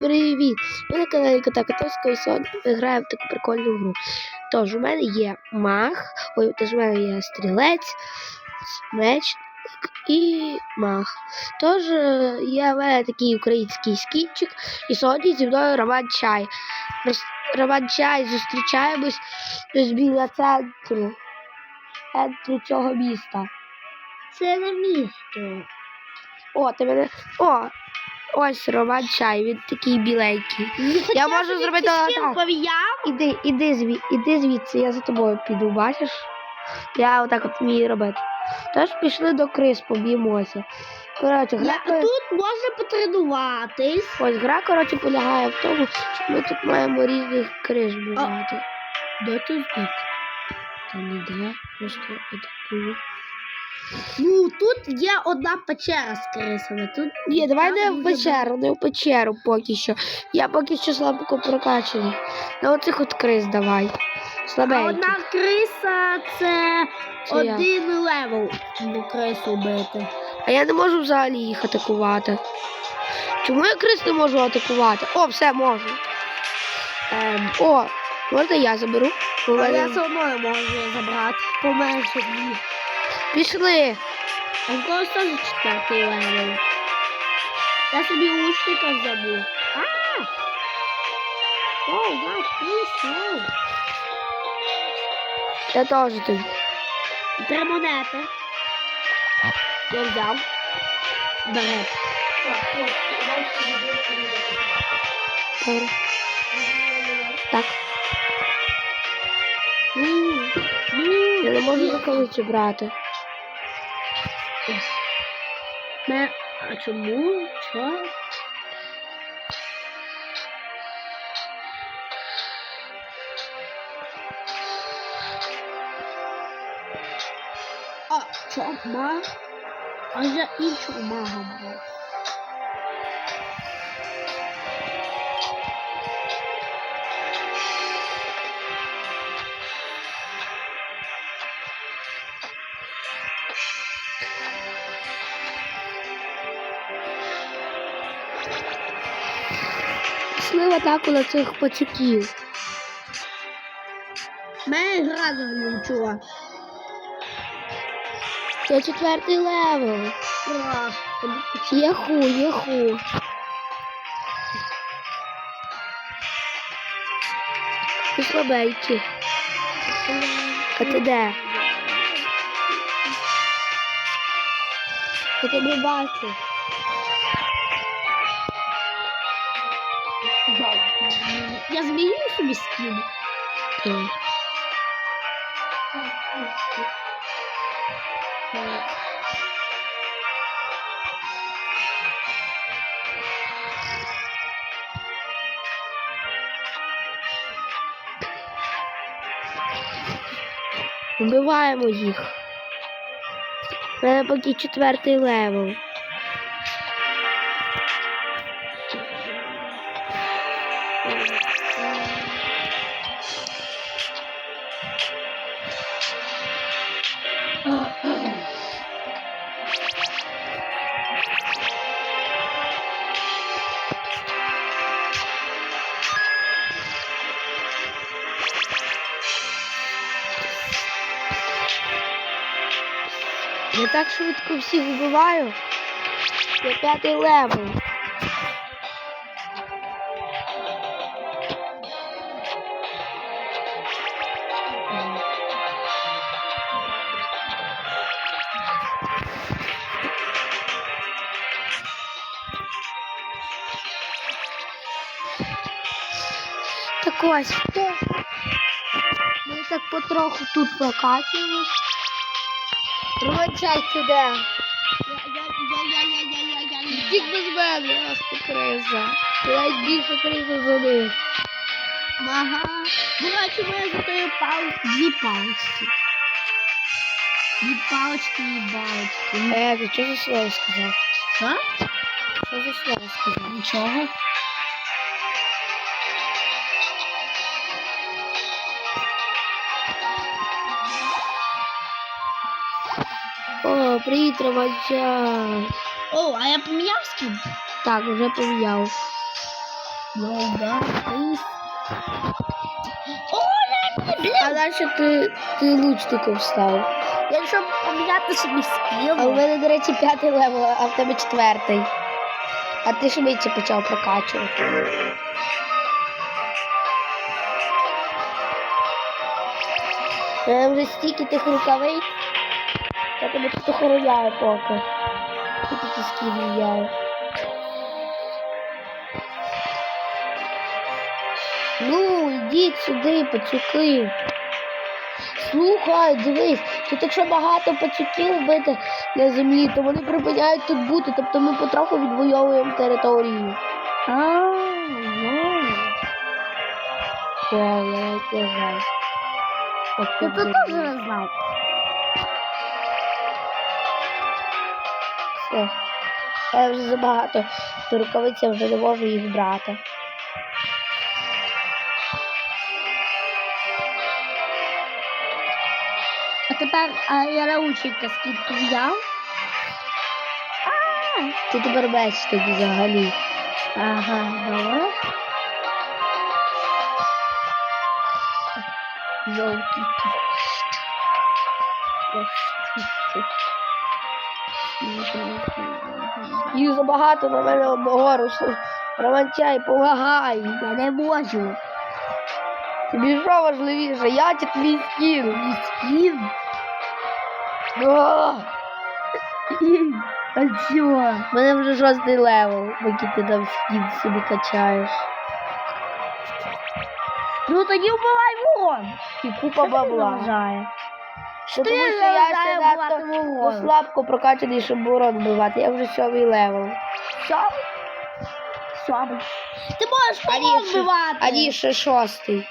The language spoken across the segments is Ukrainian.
Привіт! Ми на каналі Кота Котовського і сьогодні ми граємо в таку прикольну гру. Тож, у мене є маг, ой, тож у мене є стрілець, меч і маг. Тож, е, є в мене такий український скінчик, і сьогодні зі мною Роман Чай. Роман Чай, зустрічаємось десь біля центру, центру цього міста. Це не місто. О, ти мене. О! Ось Роман Чай, він такий біленький. Я можу зробити так. Іди, іди, зві, іди звідси, я за тобою піду, бачиш? Я отак от вмію робити. Тож пішли до крис, поб'ємося. Коротше, гра, Я, тут можна потренуватись. ось гра, коротше, полягає в тому, що ми тут маємо різних крис бувати. Де ти зник? Та ніде, просто атакую. Ну, тут є одна печера з крисами. Тут Ні, давай не в печеру, не в печеру поки що. Я поки що слабко прокачаний. На оцих от крис давай. А одна криса це Це я. один левел. Ну, крису бити. А я не можу взагалі їх атакувати. Чому я крис не можу атакувати? О, все можу. Ем, о, можна я заберу? У А мене- я все одно можу забрати. Поменше дві. Пішли. А в когось теж четвертий левел. Я собі лучника забув. А! О, я пішов. Я теж тут. Три монети. Я взяв. Добре. Так, я не можу рукавиці брати. Не, а чому? Чо? А, чо? Маг? А я іншого Пішли в атаку на цих пацюків. Мене гра заглючила. Це четвертий левел. Ура. Єху, єху. Ти слабенький. А ти де? Я тебе бачу. Я зміню собі скін. Так. Вбиваємо їх. У мене поки четвертий левел. Я так швидко всіх вбиваю. Я п'ятий левел. Так ось. Ми так потроху тут прокачуємо. Я, я, я, я, я, я, я, я, Тік без мене, ах ти криза. Навіть більше криза за них. Ага. До речі, ми за тою пал... дві палочки. Дві палочки і балочки. Е, ти що за слово сказав? Що? Що за слово сказав? Нічого. О, привіт, Романчай. О, а я поміняв скін? Так, вже поміняв. Йога, рис. О, блін! А далі ти, ти лучником став. Я щоб поміняти собі А у мене, до речі, п'ятий левел, а в тебе четвертий. А ти швидше почав прокачувати. У мене вже стільки тих рукавиць. Я тебе тут охороняю поки. Ти тут скидуєш. Ну, йдіть сюди, пацюки. Слухай, дивись, тут якщо багато пацюків вбити на землі, то вони припиняють тут бути, тобто ми потроху відвоюємо територію. А, ну. Я не знаю. От Я тут буде. теж не знав. Все. Я вже забагато до рукавиць, я вже не можу їх брати. А тепер а, я наученька скільки взяв. Ти тепер бачиш тоді взагалі. ага, добре. Жовтий. Їх забагато на мене одного руслу. Романчай, помагай. Я не можу. Тобі що важливіше? Я чи твій скін? Скін? О, А чого? в мене вже шостий левел, поки ти там скін собі качаєш. Ну тоді вбивай вон. І купа бабла. Ну, тому що я ще ворог? слабко прокачаний, щоб ворон вбивати. Я вже сьомий левел. Що? Що? Ти можеш А ворог вбивати. А ні, ще шостий.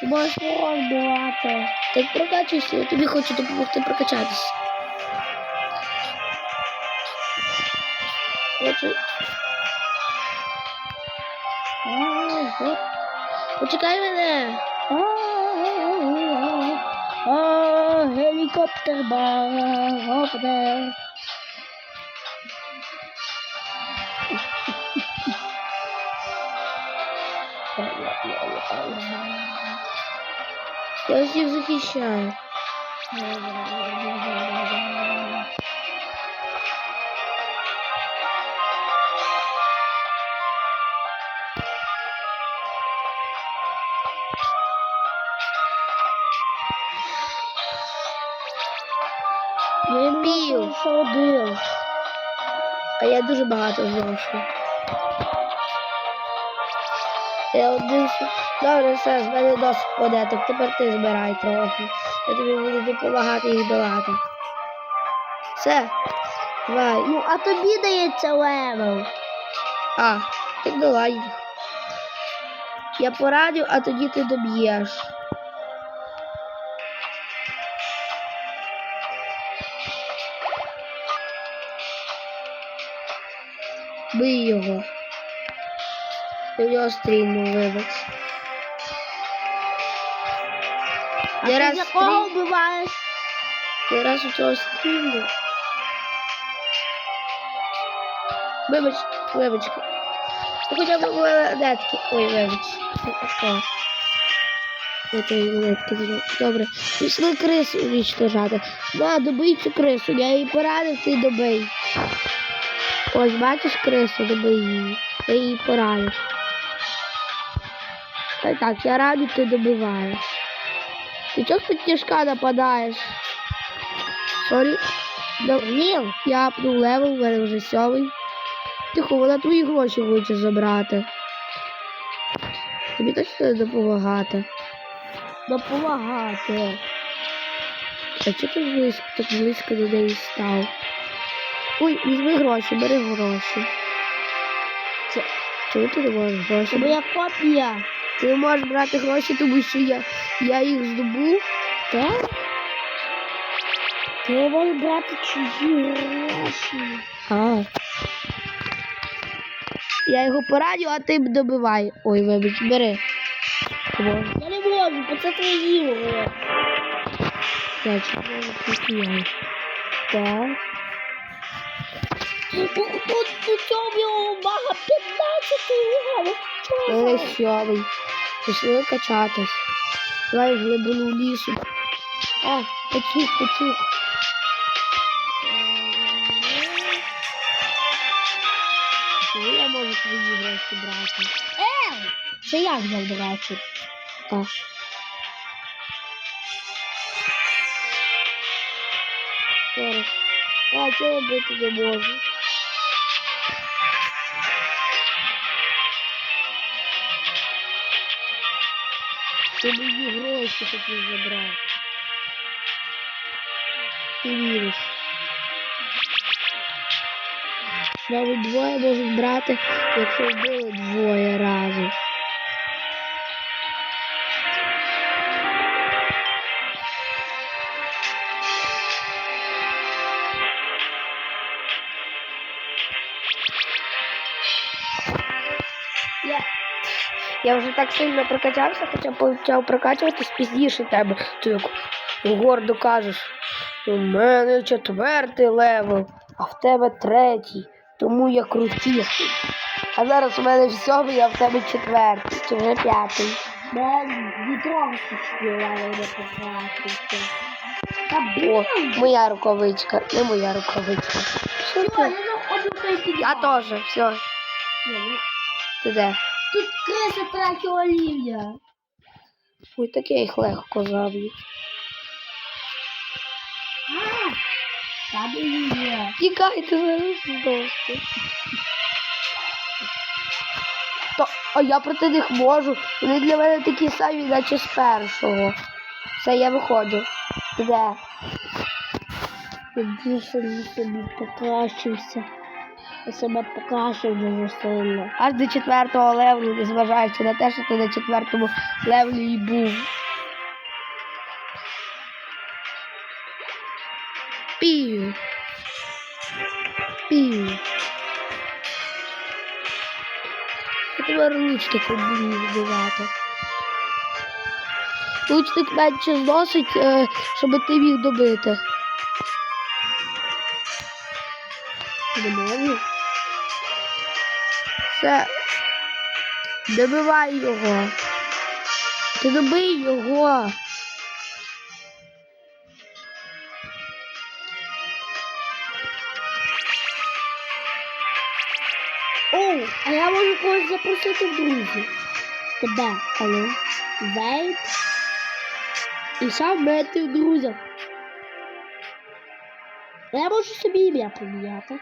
Ти можеш ворог вбивати. Так прокачуйся, я тобі хочу допомогти прокачатися. Хочу. Почекай мене. А, Гелікоптер баропер. Я всіх захищаю. Я Пів. що один. А я дуже багато зношу. Я один. Добре, все, з мене досить подеток. Тепер ти збирай трохи. Я тобі буду допомагати їх долати. Все. Давай. Ну, а тобі дається левел. А, ти долай. Я порадив, а тоді ти доб'єш. Бий його. Ти в нього стрільнув, вибач. А ти раз якого вбиваєш? Я раз у цього стрільнув. Вибач, вибачка. Ну, хоча б монетки. Ой, вибач. Що? Я тої монетки зробив. Добре. Пішли крису уничтожати. На, добий цю крису. Я її поранив, ти добий. Ось, бачиш крису, добий її. Я її поранив. Так, так, я раню, ти добиваєш. Ти чого з тяжка нападаєш? Сорі. Блін, я апнув левел, мене вже сьомий. Тихо, вона твої гроші хоче забрати. Тобі точно не допомагати. Допомагати. А чого ти близько, так близько до неї став? Ой, візьми гроші, бери гроші. Це... Чому ти не можеш гроші? Це моя копія. Ти не можеш брати гроші, тому що я, я їх здобув. Так? Ти не можеш брати чужі гроші. А. Я його порадю, а ти добивай. Ой, вибач, бери. Боже, Я не можу, бо це твої гроші. я не Так. Тут у цьому його мага 15 гривень. У мене сьомий. Пішли качатись. Давай в глибину лісу. О, пацюк, пацюк. Коли я можу твої гроші брати? Ей! Це я взяв, до речі. Так. Зараз. А, чого бити не можу? Гроші хотів забрати. Ти віриш. Навіть двоє можуть брати, якщо вбили двоє разом. Я вже так сильно прокачався, хоча почав прокачуватись пізніше тебе. Ти як гордо кажеш, у мене четвертий левел, а в тебе третій, тому я крутіший. А зараз у мене сьомий, а в тебе четвертий, чи вже п'ятий. Та О, моя рукавичка, не моя рукавичка. Що це? я в теж, все, ти де? Тут криса третього рівня. Ой, так я їх легко заб'ю. Тікайте зараз здохну. То, а я проти них можу. Вони для мене такі самі, наче з першого. Все, я виходжу. Де? Я дуже собі покращився. Я себе покращив дуже сильно. Аж до четвертого левелу, незважаючи на те, що ти на четвертому левелі і був. Пію. Я тепер лучником буду вбивати. Лучник менше зносить, е, щоб ти міг добити. Можу. Все. Добивай його. Ти добий його. О, а я можу когось запросити в друзі. Тебе, алло. Вейт. І сам мети в друзях. Я можу собі ім'я поміняти.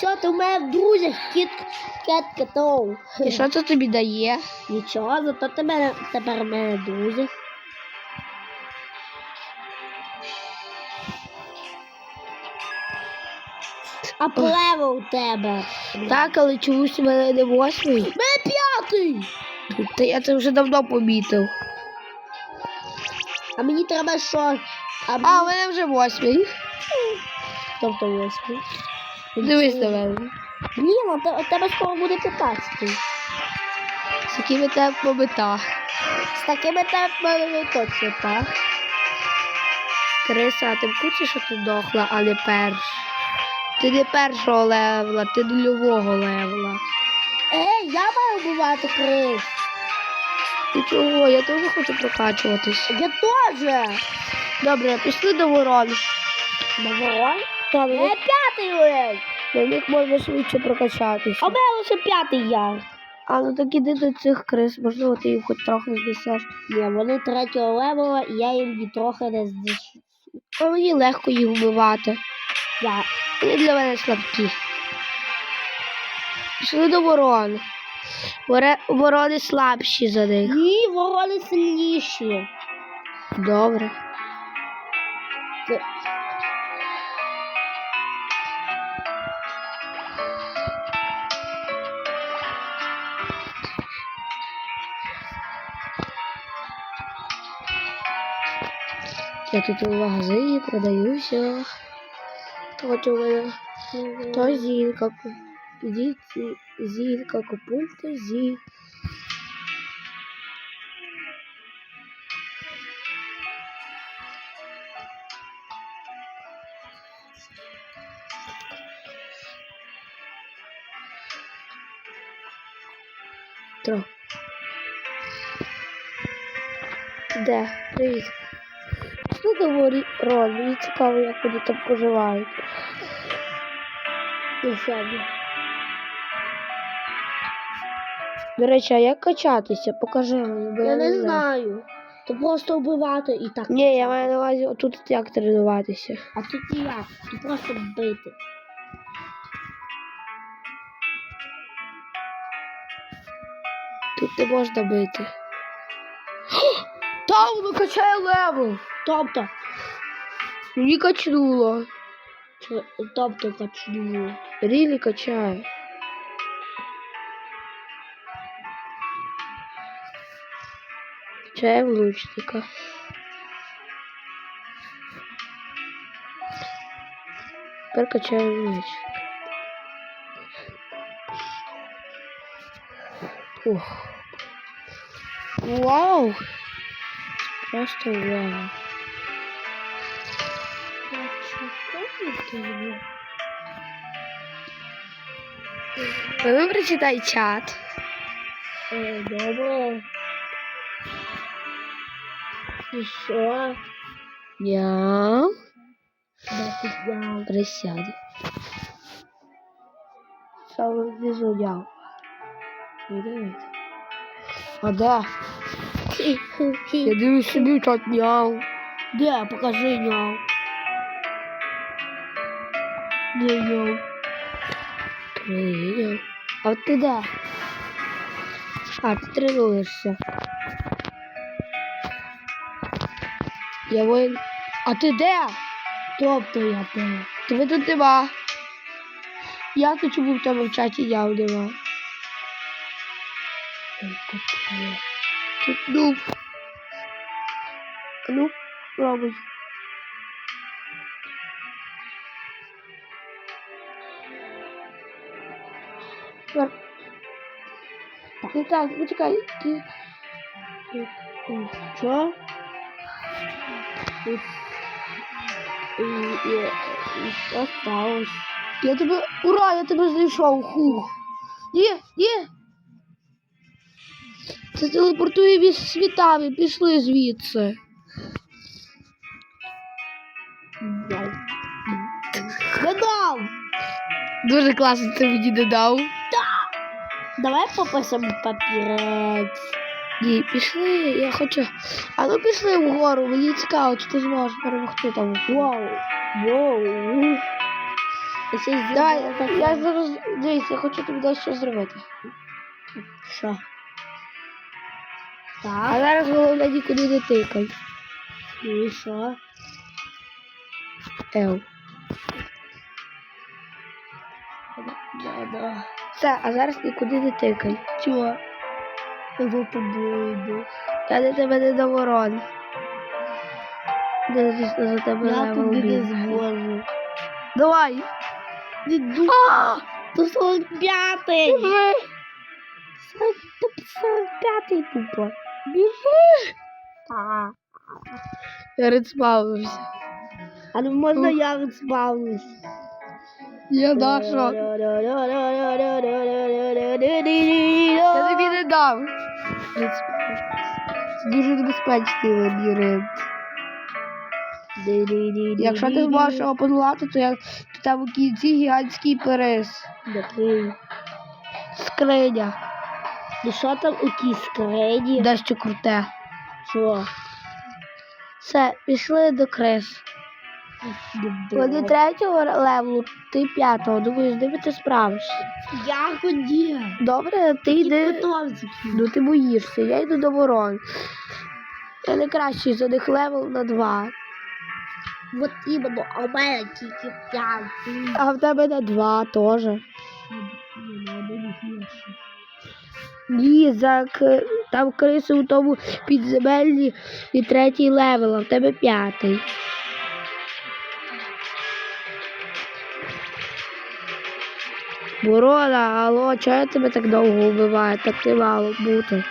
Все, ти в мене в друзях кіт кет кетоу. І що це тобі дає? Нічого, зато тебе тепер в мене друзі. А плево у тебе. Так, але чомусь у мене не восьмий. Мене п'ятий. Та я це вже давно помітив. А мені треба що? А, А, у мене вже восьмий. Тобто восьмий. Дивись на мене. Ні, ну, у тебе скоро буде 15. З якими темпами так. З такими темпами не точно так. Криса, а ти в курсі, що ти дохла, а не перш. Ти не першого левела, ти нульового левела. Ей, я маю бувати крис. І чого? Я теж хочу прокачуватись. Я теж. Добре, пішли до ворон. На ворон? Та на Я п'ятий ледь. на них можна швидше прокачатися. А мене лише п'ятий я. А ну так іди до цих крис, можливо, ти їх хоч трохи знесеш. Ні, вони третього левела, і я їм і трохи не здішу. А мені легко їх вбивати. Я. Вони для мене слабкі. Пішли до ворон. Воре- Ворони слабші за них. Ні, ворони сильніші. Добре. Я тут у магазині продаюся. От у мене хто зінка Підіть зінка, купуйте зі. Тро. Де? Привіт. Говорить Рон? Мені цікаво, як вони там поживають. Ну, сяду. До речі, а як качатися? Покажи мені, бо я, Я не знаю. То просто вбивати і так. Ні, я маю на увазі отут як тренуватися. А тут ніяк. Тут просто бити. Тут не можна бити. Та воно качає левел! Тобто, Мені качнуло. чи- тобто качну. Рілі качає. Качає влучника. Тепер качає влучника. Ох. Вау! Просто вау. Ви прочитай чат. Е, Добре. І що? Няу. Де тут я? Присяде. Саме внизу няу. Не дивіться. А де? Я дивлюсь собі в чат няу. Де? Покажи няу. Де няу? А ти де? А, ти тренуєшся. Я воїн. А ти де? Тобто я де? Тебе тут нема. Як то чому в в чаті яв нема? Тут. Ну. Ну, пробуй. Ну так, почекай, ти. Що? Що? Я тебе. Ура, я тебе знайшов. Хух. Ні, ні. Це телепортує між світами. Пішли звідси. Не дав! Дуже класно це мені не дав. Давай пописимо папірець. Ні, пішли, я хочу. А ну пішли вгору, мені цікаво, чи ти зможеш перемогти там. Вау! Вау! Давай, я зараз дивись, я хочу тобі дещо зробити. Що? А зараз головне нікуди не тикай. ну і що? Ев. Да-да. Все, а зараз нікуди не тикай. Чого? Тобою йду. Я до тебе не до ворон. Не звісно, за тебе Я туди не зможу. Давай. Іду. А! Ти 45-й! Біжи! 45-й тупо. Біжи! А, Я рецмавився. а ну можна я розбавлюсь? Я наша. Я тобі не дам. Це дуже небезпечний лабіринт. Якщо ти зможеш його подолати, то, я, там у кінці гігантський перес. Який? Скриня. Ну що там у тій скрені? Дещо круте. Що? Все, пішли до крис. Вони третього левелу, ти п'ятого. Думаю, з ними ти справишся. Я ході. Добре, ти йди. Ну ти боїшся, я йду до ворон. Я не кращий за них левел на два. От іменно, а у мене тільки п'ятий. А в тебе на два теж. Ні, за там криси у тому підземельні і третій левел, а в тебе п'ятий. Ворона, алло, чого я тебе так довго вбиваю? Так не мало бути.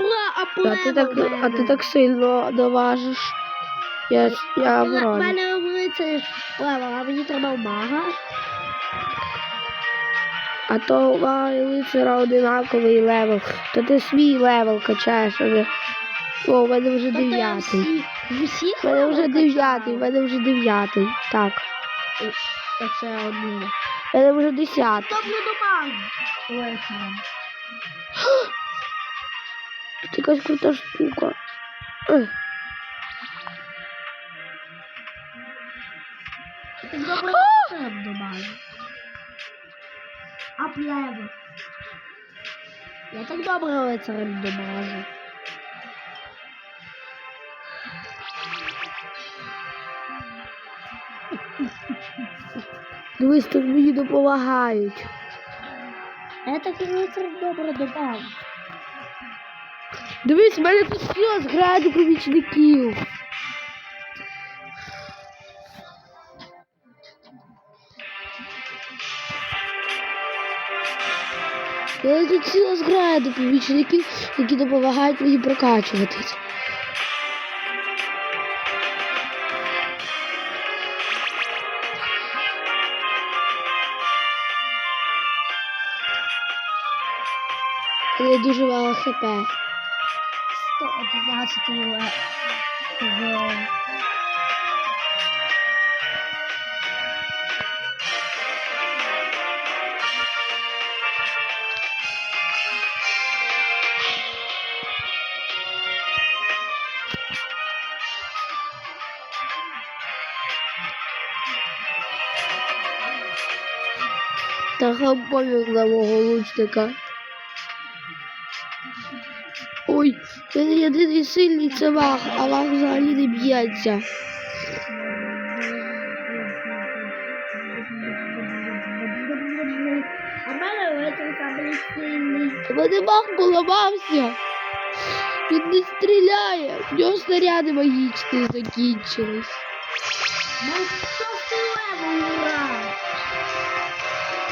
Ура, а ти так, а ти так сильно доважиш. Я, я У мене вулиця лева, а мені треба мага. А то має лицара одинаковий левел. То ти свій левел качаєш, а не. О, у мене вже дев'ятий. в У мене вже дев'ятий, у мене вже дев'ятий. Так. Оце одне. У мене вже десятий. Тобто домаг. Лицарем. Тут якась крута штука. Добре лицарем домаг. Ап левел. Я так добре лицарем домажу. Дивись, тут мені допомагають. Я так і добре домажу. Дивись, в мене тут зграє до помічників. Мене тут сила зграє до помічників, які допомагають мені прокачуватись. Дуже мало хп. 111 левел. Та хамповік на мого лучника. Він єдиний сильний це ваг, а ваг взагалі не б'ється. А мене лицар самий сильний. У мене ваг поламався. Він не стріляє. В нього снаряди магічні закінчились.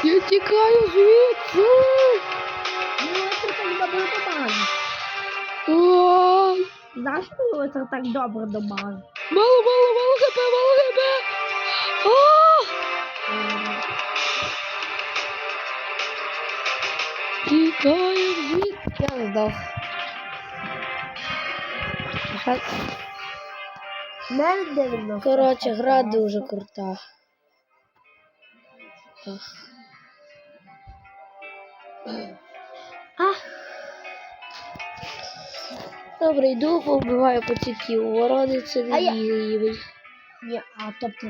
Я тікаю звідси. Ну, лицар так добре домажу. Знаєш, що лицар так добре домажу? мало, мало, мало хп, мало хп. Тікаю звідси. Я здох. Коротше, гра дуже крута. Ах. Добре, йду повбиваю пацюків. вороди, це не А я- рівень. ні, а тобто,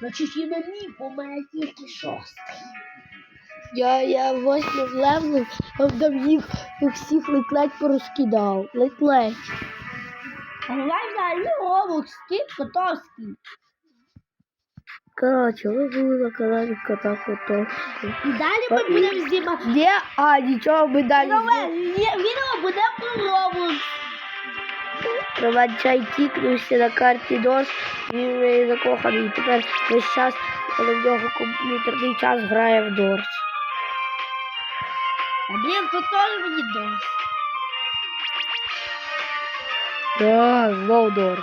значить і на мій, бо в мене тільки шостий. Я, я восьмим левлем там їх, всіх ледь-ледь порозкидав. Ледь-ледь. А давай взагалі кіт Котовський. Коротше, ви були на каналі Кота Котовського. І далі ми і- будемо знімати. Є, а нічого ми далі. Нове відео буде про Робокс. Романчай тікнувся на карті DOS, він в неї закоханий. Тепер весь час, коли в нього комп'ютерний час грає в DOS. А блін, тут теж мені дос. Да, знов DOS.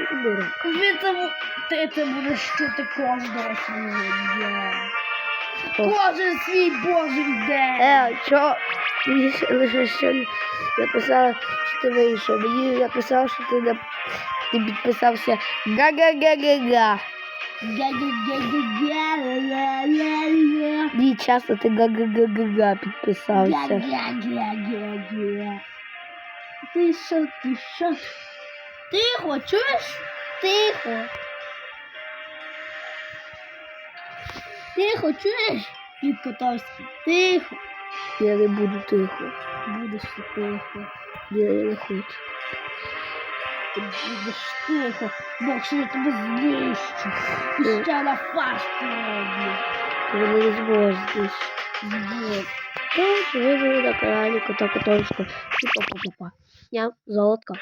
Він бу- ти це будеш чути кожного свого дня. О. Кожен свій божий день. Е, що? Мені ще лише що написала, що ти вийшов. Мені написав, що ти, нап... ти підписався га-га-га-га-га. Га-га-га-га-га-га-га. Мені часто ти га-га-га-га-га підписався. Га-га-га-га-га. Ти що, ти що? Тихо, чуєш? Тихо. Тихо, чуєш? Кіт Котовський. Тихо. Я не буду тихо. Будеш ти тихо. Ні, я не хочу. Ти будеш тихо, бо якщо я тебе знищу, і ще на фарш пороблю. Мене не здесь. Вот. Тож ви були на каналі Кота Котовського. Па-па-па-па. Я золотка.